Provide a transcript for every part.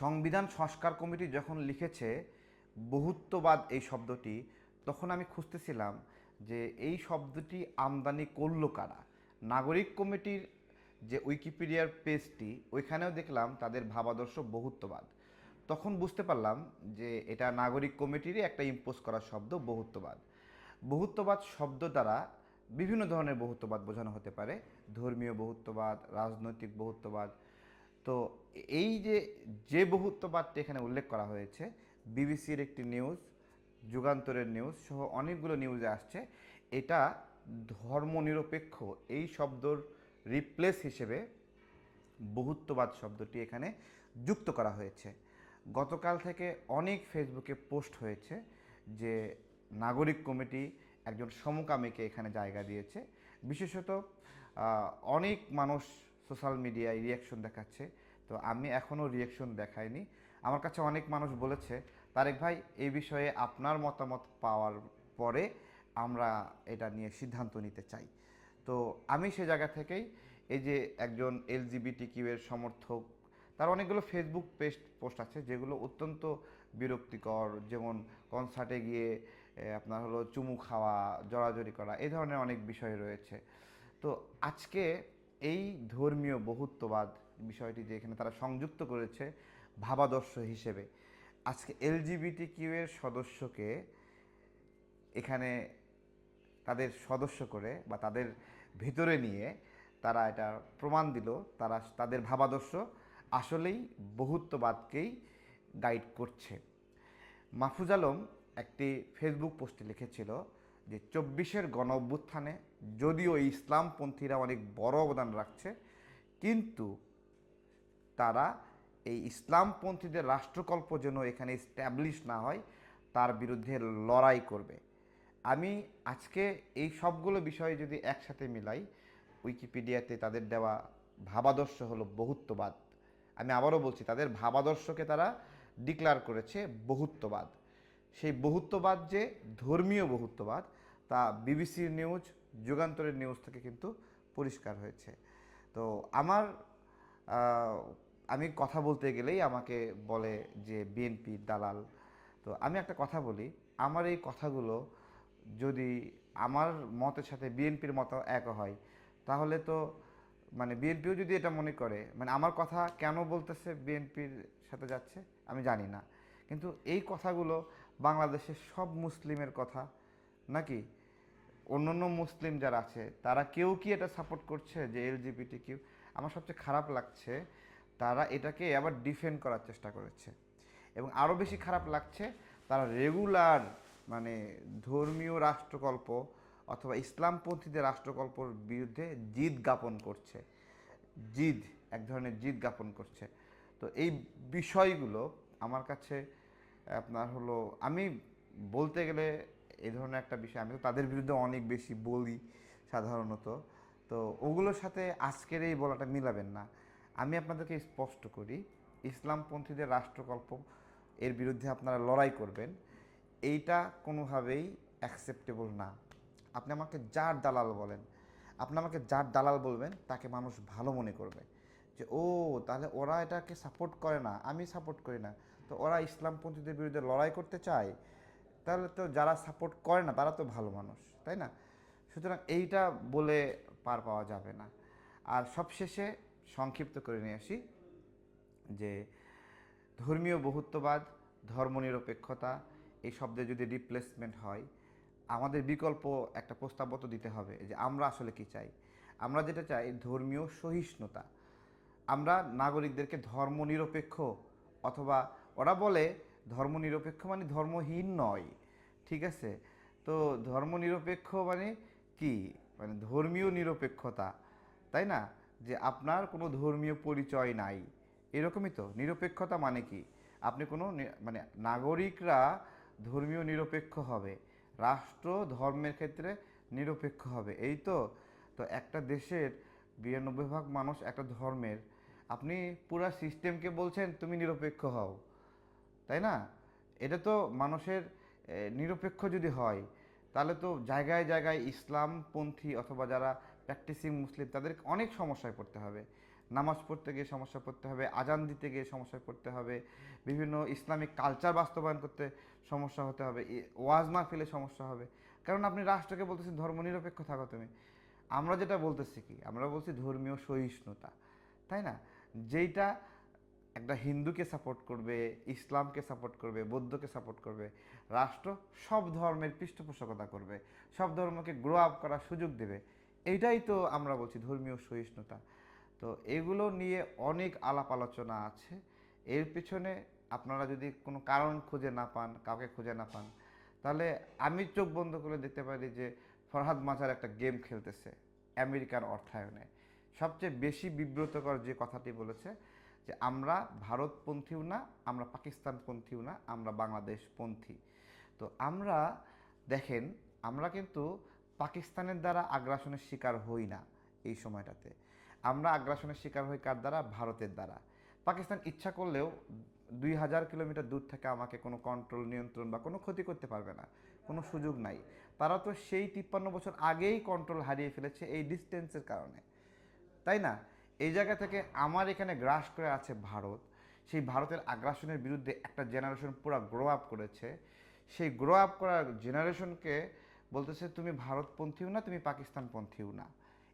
সংবিধান সংস্কার কমিটি যখন লিখেছে বহুত্ববাদ এই শব্দটি, তখন আমি খুঁজতেছিলাম যে এই শব্দটি আমদানি করল কারা। নাগরিক কমিটির যে উইকিপিডিয়ার পেজটি, ওইখানেও দেখলাম তাদের ভাবাদর্শ বহুত্ববাদ। তখন বুঝতে পারলাম যে এটা নাগরিক কমিটিরই একটা ইম্পোজ করা শব্দ বহুত্ববাদ। বহুত্ববাদ শব্দ দ্বারা বিভিন্ন ধরনের বহুত্ববাদ বোঝানো হতে পারে। ধর্মীয় বহুত্ববাদ, রাজনৈতিক বহুত্ববাদ তো এই যে যে বহুত্ববাদটি এখানে উল্লেখ করা হয়েছে, বিবিসির একটি নিউজ, যুগান্তরের নিউজ সহ অনেকগুলো নিউজে আসছে, এটা ধর্মনিরপেক্ষ, এই শব্দর রিপ্লেস হিসেবে বহুত্ববাদ শব্দটি এখানে যুক্ত করা হয়েছে। গতকাল থেকে অনেক ফেসবুকে পোস্ট হয়েছে যে, নাগরিক কমিটি একজন সমকামীকে এখানে জায়গা দিয়েছে। বিশেষত অনেক মানুষ সোশ্যাল মিডিয়ায় রিয়াকশন দেখাচ্ছে। তো আমি এখনও রিয়াকশন দেখাইনি। আমার কাছে অনেক মানুষ বলেছে, তারেক ভাই, এই বিষয়ে আপনার মতামত পাওয়ার পরে আমরা এটা নিয়ে সিদ্ধান্ত নিতে চাই। তো আমি সে জায়গা থেকেই এই যে একজন এলজিবিটি কিউ এর সমর্থক, তার অনেকগুলো ফেসবুক পেস্ট পোস্ট আছে, যেগুলো অত্যন্ত বিরক্তিকর। যেমন কনসার্টে গিয়ে আপনার হলো চুমু খাওয়া, জড়াজড়ি করা, এই ধরনের অনেক বিষয় রয়েছে। তো আজকে এই ধর্মীয় বহুত্ববাদ বিষয়টি যে এখানে তারা সংযুক্ত করেছে ভাবাদর্শ হিসেবে। আজকে এলজিবিটি কিউ এর সদস্যকে এখানে তাদের সদস্য করে বা তাদের ভিতরে নিয়ে তারা এটা প্রমাণ দিল, তারা তাদের ভাবাদর্শ আসলেই বহুত্ববাদকেই গাইড করছে। মাহফুজ আলম একটি ফেসবুক পোস্টে লিখেছিল যে, চব্বিশের গণ অভ্যুত্থানে যদিও ইসলামপন্থীরা অনেক বড় অবদান রাখছে, কিন্তু তারা এই ইসলামপন্থীদের রাষ্ট্রকল্প যেন এখানে স্ট্যাবলিশ না হয়, তার বিরুদ্ধে লড়াই করবে। আমি আজকে এই সবগুলো বিষয় যদি একসাথে মিলাই, উইকিপিডিয়াতে তাদের দেওয়া ভাবাদর্শ হলো বহুত্ববাদ। আমি আবারও বলছি, তাদের ভাবাদর্শকে তারা ডিক্লার করেছে বহুত্ববাদ। সেই বহুত্ববাদ যে ধর্মীয় বহুত্ববাদ, তা বিবিসির নিউজ যুগান্তরের নিউজ থেকে কিন্তু পরিষ্কার হয়েছে। তো আমার আমি কথা বলতে গেলেই আমাকে বলে যে বিএনপি দালাল। তো আমি একটা কথা বলি, আমার এই কথাগুলো যদি আমার মতের সাথে বিএনপির মত এক হয়, তাহলে তো মানে বিএনপিও যদি এটা মনে করে মানে আমার কথা কেন বলতেছে বিএনপির সাথে যাচ্ছে, আমি জানি না। কিন্তু এই কথাগুলো বাংলাদেশের সব মুসলিমের কথা, নাকি? অন্যান্য মুসলিম যারা আছে, তারা কেউ কি এটা সাপোর্ট করছে যে এলজিবিটি কিউ আমার সবচেয়ে খারাপ লাগছে, তারা এটাকে আবার ডিফেন্ড করার চেষ্টা করেছে। এবং আরও বেশি খারাপ লাগছে, তারা রেগুলার মানে ধর্মীয় রাষ্ট্রকল্প অথবা ইসলামপন্থীদের রাষ্ট্রকল্পর বিরুদ্ধে জিদ জ্ঞাপন করছে। জিদ, এক ধরনের জিদ জ্ঞাপন করছে। তো এই বিষয়গুলো আমার কাছে আপনার হলো, আমি বলতে গেলে এই ধরনের একটা বিষয়। আমি তো তাদের বিরুদ্ধে অনেক বেশি বলি সাধারণত। তো ওগুলোর সাথে আজকের এই বলাটা মিলাবেন না। আমি আপনাদেরকে স্পষ্ট করি, ইসলামপন্থীদের রাষ্ট্রকল্প এর বিরুদ্ধে আপনারা লড়াই করবেন। এইটা কোনোভাবেই অ্যাকসেপ্টেবল না। আপনি আমাকে যার দালাল বলেন, আপনি আমাকে যার দালাল বলবেন, তাকে মানুষ ভালো মনে করবে। যে, ও, তাহলে ওরা এটাকে সাপোর্ট করে না। আমি সাপোর্ট করি না। তো ওরা ইসলামপন্থীদের বিরুদ্ধে লড়াই করতে চায় তাহলে তো যারা সাপোর্ট করে না, তারা তো ভালো মানুষ, তাই না? সুতরাং এইটা বলে পার পাওয়া যাবে না। আর সবশেষে সংক্ষিপ্ত করে নিয়ে আসি যে ধর্মীয় বহুত্ববাদ, ধর্মনিরপেক্ষতা, এই শব্দে যদি রিপ্লেসমেন্ট হয়, আমাদের বিকল্প একটা প্রস্তাবত দিতে হবে যে আমরা আসলে কি চাই। আমরা যেটা চাই ধর্মীয় সহিষ্ণুতা। আমরা নাগরিকদেরকে ধর্মনিরপেক্ষ অথবা ওরা বলে ধর্মনিরপেক্ষ মানে ধর্মহীন নয়, ঠিক আছে? তো ধর্মনিরপেক্ষ মানে কি? মানে ধর্মীয় নিরপেক্ষতা, তাই না? যে আপনার কোনো ধর্মীয় পরিচয় নাই, এরকমই তো। নিরপেক্ষতা মানে কি? আপনি কোনো মানে নাগরিকরা ধর্মীয় নিরপেক্ষ হবে, রাষ্ট্র ধর্মের ক্ষেত্রে নিরপেক্ষ হবে, এই তো? তো একটা দেশের বিরানব্বই ভাগ মানুষ একটা ধর্মের, আপনি পুরা সিস্টেমকে বলছেন, তুমি নিরপেক্ষ হও। তাই না? এটা তো মানুষের নিরপেক্ষ যদি হয়, তাহলে তো জায়গায় জায়গায় ইসলামপন্থী অথবা যারা প্র্যাকটিসিং মুসলিম তাদের অনেক সমস্যায় পড়তে হবে। নামাজ পড়তে গিয়ে সমস্যা পড়তে হবে, আজান দিতে গিয়ে সমস্যায় পড়তে হবে, বিভিন্ন ইসলামিক কালচার বাস্তবায়ন করতে সমস্যা হতে হবে ওয়াজ মাহফিলে সমস্যা হবে। কারণ আপনি রাষ্ট্রকে বলতেছেন, ধর্মনিরপেক্ষ থাকো তুমি। আমরা যেটা বলতেছি কি? আমরা বলছি ধর্মীয় সহিষ্ণুতা, তাই না? যেইটা একটা হিন্দুকে সাপোর্ট করবে, ইসলামকে সাপোর্ট করবে, বৌদ্ধকে সাপোর্ট করবে, রাষ্ট্র সব ধর্মের পৃষ্ঠপোষকতা করবে, সব ধর্মকে গ্রো আপ করার সুযোগ দেবে। এইটাই তো আমরা বলছি ধর্মীয় সহিষ্ণুতা। তো এগুলো নিয়ে অনেক আলাপ আলোচনা আছে। এর পিছনে আপনারা যদি কোনো কারণ খুঁজে না পান, কাউকে খুঁজে না পান, তাহলে আমি চোখ বন্ধ করে দেখতে পারি যে ফরহাদ মাজার একটা গেম খেলতেছে, আমেরিকার অর্থায়নে। সবচেয়ে বেশি বিব্রতকর যে কথাটি বলেছে যে আমরা ভারতপন্থীও না, আমরা পাকিস্তানপন্থীও না, আমরা বাংলাদেশপন্থী। তো আমরা, দেখেন, আমরা কিন্তু পাকিস্তানের দ্বারা আগ্রাসনের শিকার হই না এই সময়টাতে। আমরা আগ্রাসনের শিকার হই কার দ্বারা? ভারতের দ্বারা। পাকিস্তান ইচ্ছা করলেও দুই হাজার কিলোমিটার দূর থেকে আমাকে কোনো কন্ট্রোল নিয়ন্ত্রণ বা কোনো ক্ষতি করতে পারবে না। কোনো সুযোগ নাই। তারা তো সেই তিপ্পান্ন বছর আগেই কন্ট্রোল হারিয়ে ফেলেছে এই ডিস্টেন্সের কারণে। তাই না? এই জায়গা থেকে আমার এখানে গ্রাস করে আছে ভারত। সেই ভারতের আগ্রাসনের বিরুদ্ধে একটা জেনারেশন পুরো গ্রো আপ করেছে। সেই গ্রো আপ করার জেনারেশনকে বলতেছে, তুমি ভারতপন্থীও না, তুমি পাকিস্তানপন্থীও না।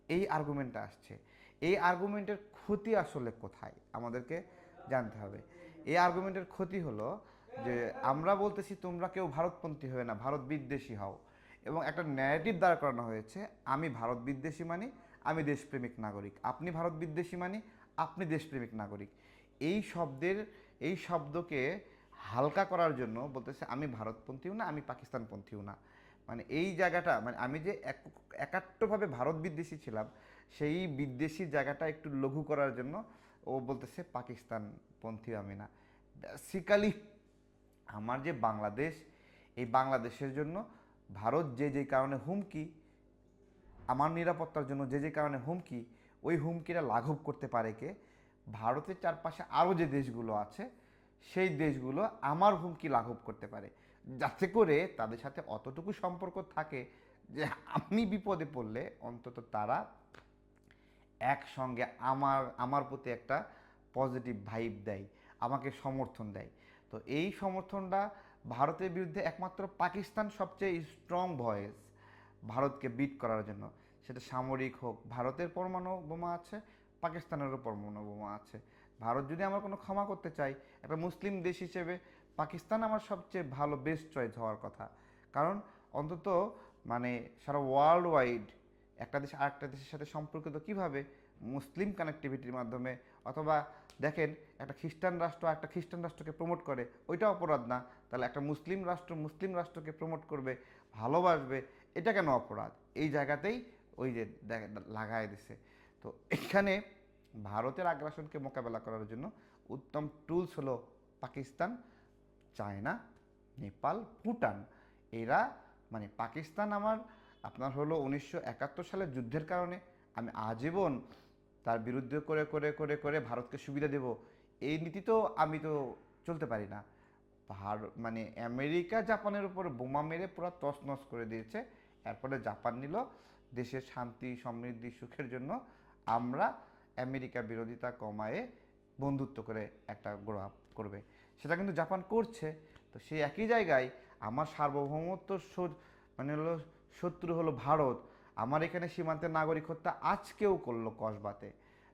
এই আর্গুমেন্টটা আসছে। এই আর্গুমেন্টের ক্ষতি আসলে কোথায়? আমাদেরকে জানতে হবে। এই আর্গুমেন্টের ক্ষতি হলো যে, আমরা বলতেছি, তোমরা কেউ ভারতপন্থী হবে না, ভারত বিদ্বেষী হও। এবং একটা ন্যারেটিভ দাঁড় করানো হয়েছে, আমি ভারত বিদ্বেষী মানি আমি দেশপ্রেমিক নাগরিক, আপনি ভারত বিদ্বেষী মানে আপনি দেশপ্রেমিক নাগরিক। এই শব্দের, এই শব্দকে হালকা করার জন্য বলতেছে, আমি ভারতপন্থীও না, আমি পাকিস্তানপন্থীও না। মানে এই জায়গাটা মানে আমি যে এক- একাত্মভাবে ভারত বিদ্বেষী ছিলাম, সেই বিদ্বেষী জায়গাটা একটু লঘু করার জন্য ও বলতেছে পাকিস্তানপন্থী আমি না। বেসিক্যালি আমার যে বাংলাদেশ, এই বাংলাদেশের জন্য ভারত যে যে কারণে হুমকি আমার নিরাপত্তার জন্য যে যে কারণে হুমকি, ওই হুমকিটা লাঘব করতে পারে কে? ভারতের চারপাশে আরও যে দেশগুলো আছে, সেই দেশগুলো আমার হুমকি লাঘব করতে পারে। যাতে করে তাদের সাথে অতটুকু সম্পর্ক থাকে যে আমি বিপদে পড়লে অন্তত তারা একসঙ্গে আমার আমার প্রতি একটা পজিটিভ ভাইব দেয়, আমাকে সমর্থন দেয়। তো এই সমর্থনটা ভারতের বিরুদ্ধে একমাত্র পাকিস্তান সবচেয়ে স্ট্রং ভয়েস ভারতকে বিট করার জন্য। সেটা সামরিক হোক, ভারতের পরমাণু বোমা আছে, পাকিস্তানেরও পরমাণু বোমা আছে। ভারত যদি আমার কোনো ক্ষমা করতে চাই একটা মুসলিম দেশ হিসেবে পাকিস্তান আমার সবচেয়ে ভালো বেস্ট চয়েস হওয়ার কথা। কারণ অন্তত মানে সারা ওয়ার্ল্ড ওয়াইড একটা দেশ আরেকটা দেশের সাথে সম্পর্কিত কীভাবে মুসলিম কানেক্টিভিটির মাধ্যমে অথবা দেখেন একটা খ্রিস্টান রাষ্ট্র একটা খ্রিস্টান রাষ্ট্রকে প্রমোট করে, ওইটা অপরাধ না। তাহলে একটা মুসলিম রাষ্ট্র মুসলিম রাষ্ট্রকে প্রমোট করবে, ভালোবাসবে, এটা কেন অপরাধ? এই জায়গাতেই ওই যে লাগায় দিছে। তো এখানে ভারতের আগ্রাসনকে মোকাবেলা করার জন্য উত্তম টুলস হলো পাকিস্তান, চায়না, নেপাল, ভুটান। এরা মানে পাকিস্তান আমার, আপনার হলো উনিশশো একাত্তর সালের যুদ্ধের কারণে আমি আজীবন তার বিরুদ্ধে করে করে করে করে ভারতকে সুবিধা দেব। এই নীতি তো আমি তো চলতে পারি না। ভার- মানে আমেরিকা, জাপানের উপর বোমা মেরে পুরো তছনছ করে দিয়েছে। এরপরে জাপান নিল। দেশের শান্তি, সমৃদ্ধি, সুখের জন্য আমরা আমেরিকা বিরোধিতা কমায়ে বন্ধুত্ব করে একটা গ্রো আপ করবে। সেটা কিন্তু জাপান করছে, তো সেই একই জায়গায় আমার সার্বভৌমত্ব মানে হলো শত্রু হলো ভারত। আমার এখানে সীমান্তের নাগরিক হত্যা আজকেও করল কসবাতে।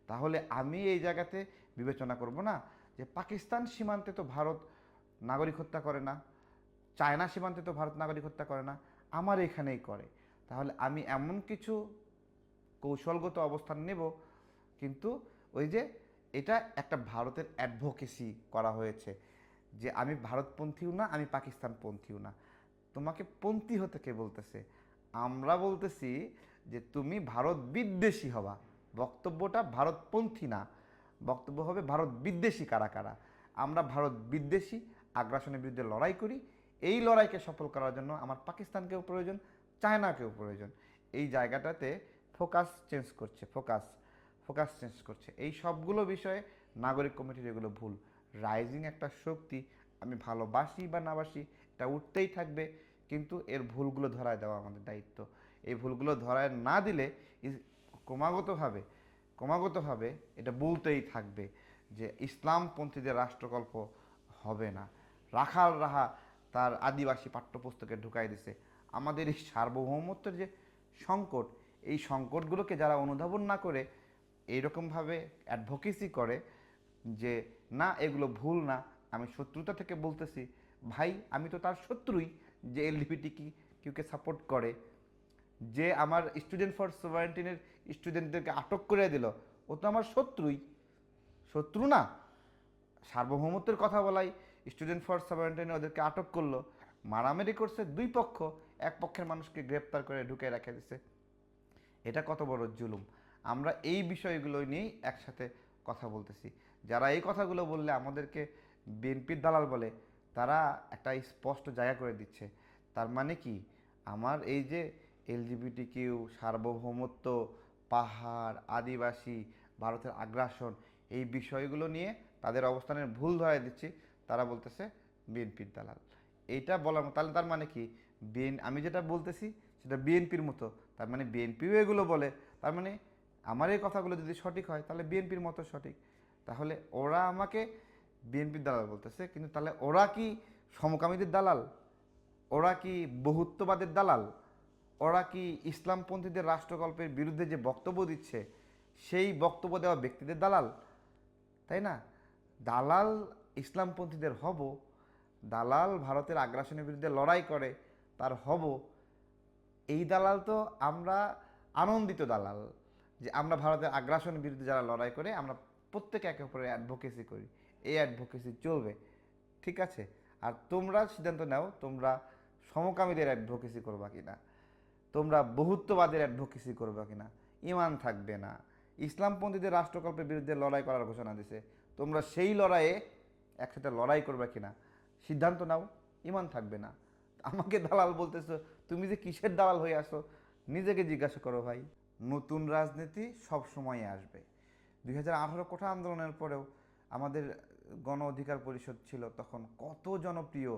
তাহলে আমি এই জায়গাতে বিবেচনা করব না যে পাকিস্তান সীমান্তে তো ভারত নাগরিক হত্যা করে না, চায়না সীমান্তে তো ভারত নাগরিক হত্যা করে না, আমার এখানেই করে। তাহলে আমি এমন কিছু কৌশলগত অবস্থান নেব, কিন্তু ওই যে এটা একটা ভারতের অ্যাডভোকেসি করা হয়েছে যে আমি ভারতপন্থীও না, আমি পাকিস্তানপন্থীও না। তোমাকে পন্থী হতে কে বলতেছে? আমরা বলতেছি যে তুমি ভারত বিদ্বেষী হবা। বক্তব্যটা ভারতপন্থী না। বক্তব্য হবে ভারত বিদ্বেষী কারা কারা? আমরা ভারত বিদ্বেষী, আগ্রাসনের বিরুদ্ধে লড়াই করি। এই লড়াইকে সফল করার জন্য আমার পাকিস্তানকেও প্রয়োজন। চায়নাকেও প্রয়োজন। এই জায়গাটাতে ফোকাস চেঞ্জ করছে ফোকাস ফোকাস চেঞ্জ করছে। এই সবগুলো বিষয়ে নাগরিক কমিটির এগুলো ভুল। রাইজিং একটা শক্তি, আমি ভালোবাসি বা না বাসি, এটা উঠতেই থাকবে, কিন্তু এর ভুলগুলো ধরায় দেওয়া আমাদের দায়িত্ব। এই ভুলগুলো ধরায় না দিলে ক্রমাগতভাবে ক্রমাগতভাবে এটা বলতেই থাকবে যে ইসলামপন্থীদের রাষ্ট্রকল্প হবে না। রাখাল রাহা তার আদিবাসী পাঠ্যপুস্তকে ঢুকাই দিছে। আমাদের এই সার্বভৌমত্বের যে সংকট, এই সংকটগুলোকে যারা অনুধাবন না করে এইরকমভাবে অ্যাডভোকেসি করে যে, না, এগুলো ভুল না, আমি শত্রুতা থেকে বলতেছি, ভাই, আমি তো তার শত্রুই, যে এলডিপিটি কি কিউকে সাপোর্ট করে, যে আমার স্টুডেন্ট ফর সেভেন্টিনের স্টুডেন্টদেরকে আটক করে দিল, ও তো আমার শত্রুই, শত্রু না। সার্বভৌমত্বের কথা বলাই স্টুডেন্ট ফর সেভেন্টিনে ওদেরকে আটক করল, মারামারি করছে দুই পক্ষ এক পক্ষের মানুষকে গ্রেপ্তার করে ঢুকে রেখে দিছে। এটা কত বড় জুলুম। আমরা এই বিষয়গুলো নিয়েই একসাথে কথা বলতেছি। যারা এই কথাগুলো বললে আমাদেরকে বিএনপির দালাল বলে, তারা একটা স্পষ্ট জায়গা করে দিচ্ছে। তার মানে কি? আমার এই যে এলজিবিটি কিউ সার্বভৌমত্ব, পাহাড়, আদিবাসী, ভারতের আগ্রাসন, এই বিষয়গুলো নিয়ে তাদের অবস্থানের ভুল ধরাই দিচ্ছি, তারা বলতেছে বিএনপির দালাল। এইটা বলার তাহলে তার মানে কি? বিএন, আমি যেটা বলতেছি সেটা বিএনপির মতো। তার মানে বিএনপিও এগুলো বলে। তার মানে আমার এই কথাগুলো যদি সঠিক হয়, তাহলে বিএনপির মতো সঠিক। তাহলে ওরা আমাকে বিএনপির দালাল বলতেছে, কিন্তু তাহলে ওরা কি সমকামীদের দালাল? ওরা কি বহুত্ববাদের দালাল? ওরা কি ইসলামপন্থীদের রাষ্ট্রকল্পের বিরুদ্ধে যে বক্তব্য দিচ্ছে, সেই বক্তব্য দেওয়া ব্যক্তিদের দালাল? তাই না? দালাল ইসলামপন্থীদের হব, দালাল ভারতের আগ্রাসনের বিরুদ্ধে লড়াই করে তার হব। এই দালাল তো আমরা আনন্দিত দালাল, যে আমরা ভারতের আগ্রাসনের বিরুদ্ধে যারা লড়াই করে, আমরা প্রত্যেকে একে অপরের অ্যাডভোকেসি করি। এই অ্যাডভোকেসি চলবে, ঠিক আছে? আর তোমরা সিদ্ধান্ত নাও, তোমরা সমকামীদের অ্যাডভোকেসি করবা কিনা, তোমরা বহুত্ববাদের অ্যাডভোকেসি করবা কিনা, ইমান থাকবে না। ইসলামপন্থীদের রাষ্ট্রকল্পের বিরুদ্ধে লড়াই করার ঘোষণা দিছে, তোমরা সেই লড়াইয়ে একসাথে লড়াই করবে কিনা, সিদ্ধান্ত নাও, ইমান থাকবে না। আমাকে দালাল বলতেছো, তুমি যে কিসের দালাল হয়ে আসো? নিজেকে জিজ্ঞাসা করো ভাই। নতুন রাজনীতি সব সময় আসবে। দুই হাজার আঠারো কোঠা আন্দোলনের পরেও আমাদের গণ অধিকার পরিষদ ছিল, তখন কত জনপ্রিয়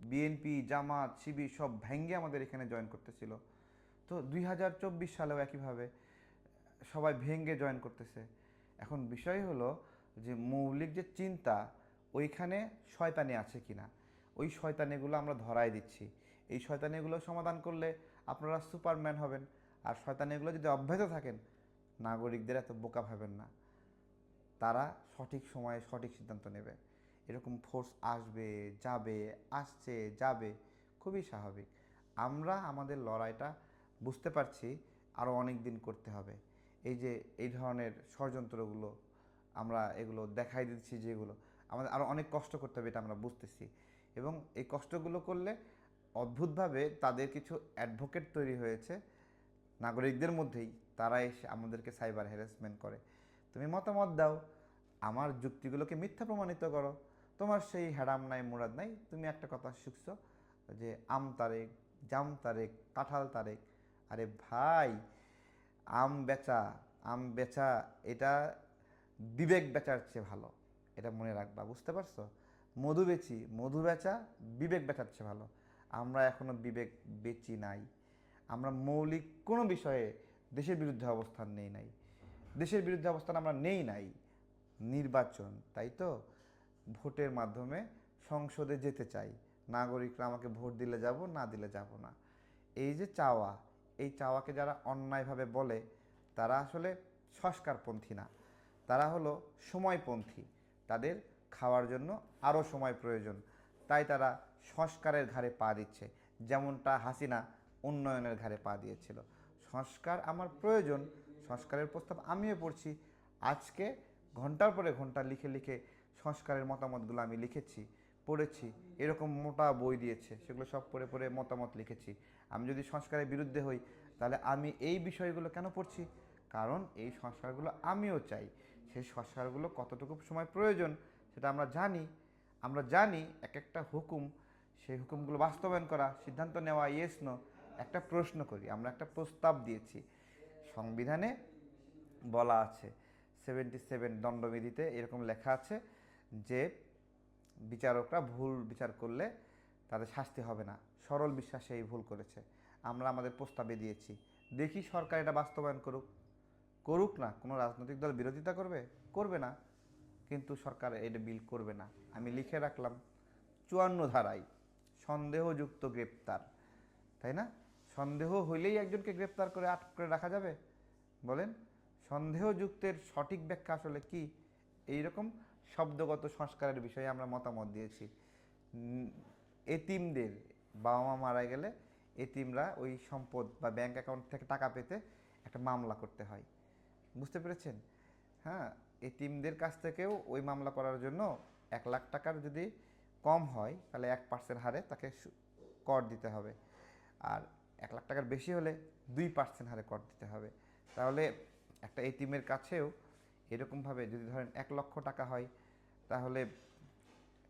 বিএনপি, জামাত, শিবির সব ভেঙ্গে আমাদের এখানে জয়েন করতেছিল। তো দুই হাজার চব্বিশ সালেও একইভাবে সবাই ভেঙ্গে জয়েন করতেছে। এখন বিষয় হলো যে মৌলিক যে চিন্তা, ওইখানে শয়তানি আছে কিনা? ওই শয়তানিগুলো আমরা ধরাই দিচ্ছি। এই শয়তানিগুলো সমাধান করলে আপনারা সুপারম্যান হবেন। আর শয়তানিগুলো যদি অব্যাহত থাকেন, নাগরিকদের এত বোকা ভাবেন না। তারা সঠিক সময়ে সঠিক সিদ্ধান্ত নেবে। এরকম ফোর্স আসবে, যাবে, আসছে, যাবে, খুবই স্বাভাবিক। আমরা আমাদের লড়াইটা বুঝতে পারছি আরও অনেক দিন করতে হবে। এই যে, এই ধরনের ষড়যন্ত্রগুলো আমরা এগুলো দেখাই দিচ্ছি যেগুলো আমাদের আরও অনেক কষ্ট করতে হবে, এটা আমরা বুঝতেছি। এবং এই কষ্টগুলো করলে অদ্ভুতভাবে তাদের কিছু অ্যাডভোকেট তৈরি হয়েছে। নাগরিকদের মধ্যেই তারা এসে আমাদেরকে সাইবার হ্যারাসমেন্ট করে। তুমি মতামত দাও, আমার যুক্তিগুলোকে মিথ্যা প্রমাণিত করো। তোমার সেই হ্যাডাম নাই, মুরাদ নাই, তুমি একটা কথা শিখছো যে আম তারেক, জাম তারেক, কাঁঠাল তারেক। আরে ভাই, আম বেচা আম বেচা, এটা বিবেক বেচার চেয়ে ভালো। এটা মনে রাখবা, বুঝতে পারছ? মধু বেচি, মধু বেচা, বিবেক বেচার চেয়ে ভালো। আমরা এখনও বিবেক বেচি নাই। আমরা মৌলিক কোনো বিষয়ে দেশের বিরুদ্ধে অবস্থান নেই নাই। দেশের বিরুদ্ধে অবস্থান আমরা নেই নাই। নির্বাচন, তাই তো? ভোটের মাধ্যমে সংসদে যেতে চাই। নাগরিকরা আমাকে ভোট দিলে যাব, না দিলে যাব না। এই যে চাওয়া, এই চাওয়াকে যারা অন্যায়ভাবে বলে, তারা আসলে সংস্কারপন্থী না। তারা হলো সময়পন্থী। তাদের খাওয়ার জন্য আরও সময় প্রয়োজন। তাই তারা সংস্কারের ঘাড়ে পা দিচ্ছে, যেমনটা হাসিনা উন্নয়নের ঘাড়ে পা দিয়েছিল। সংস্কার আমার প্রয়োজন, সংস্কারের প্রস্তাব আমিও পড়ছি। আজকে ঘণ্টার পরে ঘণ্টা লিখে লিখে সংস্কারের মতামতগুলো আমি লিখেছি, পড়েছি। এরকম মোটা বই দিয়েছে, সেগুলো সব পড়ে পড়ে মতামত লিখেছি। আমি যদি সংস্কারের বিরুদ্ধে হই, তাহলে আমি এই বিষয়গুলো কেন পড়ছি? কারণ এই সংস্কারগুলো আমিও চাই। সেই সংস্কারগুলো কতটুকু সময় প্রয়োজন সেটা আমরা জানি আমরা জানি এক একটা হুকুম, সেই হুকুমগুলো বাস্তবায়ন করা, সিদ্ধান্ত নেওয়া ইয়েস নো একটা প্রশ্ন করি, আমরা একটা প্রস্তাব দিয়েছি। সংবিধানে বলা আছে সেভেন্টি সেভেন দণ্ডবিধিতে এরকম লেখা আছে যে বিচারকরা ভুল বিচার করলে তাদের শাস্তি হবে না। সরল বিশ্বাসে এই ভুল করেছে। আমরা আমাদের প্রস্তাবে দিয়েছি, দেখি সরকার এটা বাস্তবায়ন করুক। করুক না, কোনো রাজনৈতিক দল বিরোধিতা করবে? করবে না। কিন্তু সরকার এটা বিল করবে না। আমি লিখে রাখলাম, চুয়ান্ন ধারায়, সন্দেহযুক্ত গ্রেপ্তার, তাই না? সন্দেহ হইলেই একজনকে গ্রেপ্তার করে আটক করে রাখা যাবে। বলেন, সন্দেহযুক্তের সঠিক ব্যাখ্যা আসলে কি? এইরকম শব্দগত সংস্কারের বিষয়ে আমরা মতামত দিয়েছি। এতিমদের বাবা মা মারা গেলে এতিমরা ওই সম্পদ বা ব্যাংক অ্যাকাউন্ট থেকে টাকা পেতে একটা মামলা করতে হয়। বুঝতে পেরেছেন? হ্যাঁ এতিমদের কাছ থেকেও ওই মামলা করার জন্য এক লাখ টাকার যদি কম হয়, তাহলে এক পার্সেন্ট হারে তাকে কর দিতে হবে। আর এক লাখ টাকার বেশি হলে দুই পার্সেন্ট হারে কর দিতে হবে। তাহলে একটা এতিমের কাছেও এরকমভাবে যদি ধরেন এক লক্ষ টাকা হয়, তাহলে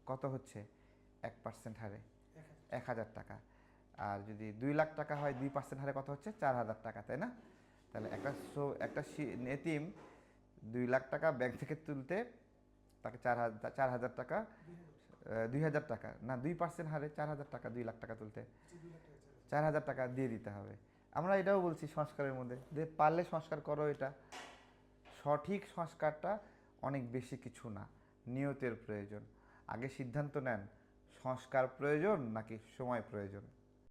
কত হচ্ছে? এক পার্সেন্ট হারে। এক হাজার টাকা। আর যদি দুই লাখ টাকা হয়, দুই পার্সেন্ট হারে কত হচ্ছে? চার হাজার টাকা, তাই না? তাহলে একটা একটা এতিম দুই লাখ টাকা ব্যাংক থেকে তুলতে তাকে চার হাজার চার হাজার টাকা দুই হাজার টাকা। না, দুই পার্সেন্ট হারে চার হাজার টাকা, দুই লাখ টাকা তুলতে। চার হাজার টাকা দিয়ে দিতে হবে। আমরা এটাও বলছি সংস্কারের মধ্যে যে পারলে সংস্কার করো এটা। সঠিক সংস্কারটা অনেক বেশি কিছু না, নিয়তের প্রয়োজন। আগে সিদ্ধান্ত নেন, সংস্কার প্রয়োজন নাকি সময় প্রয়োজন?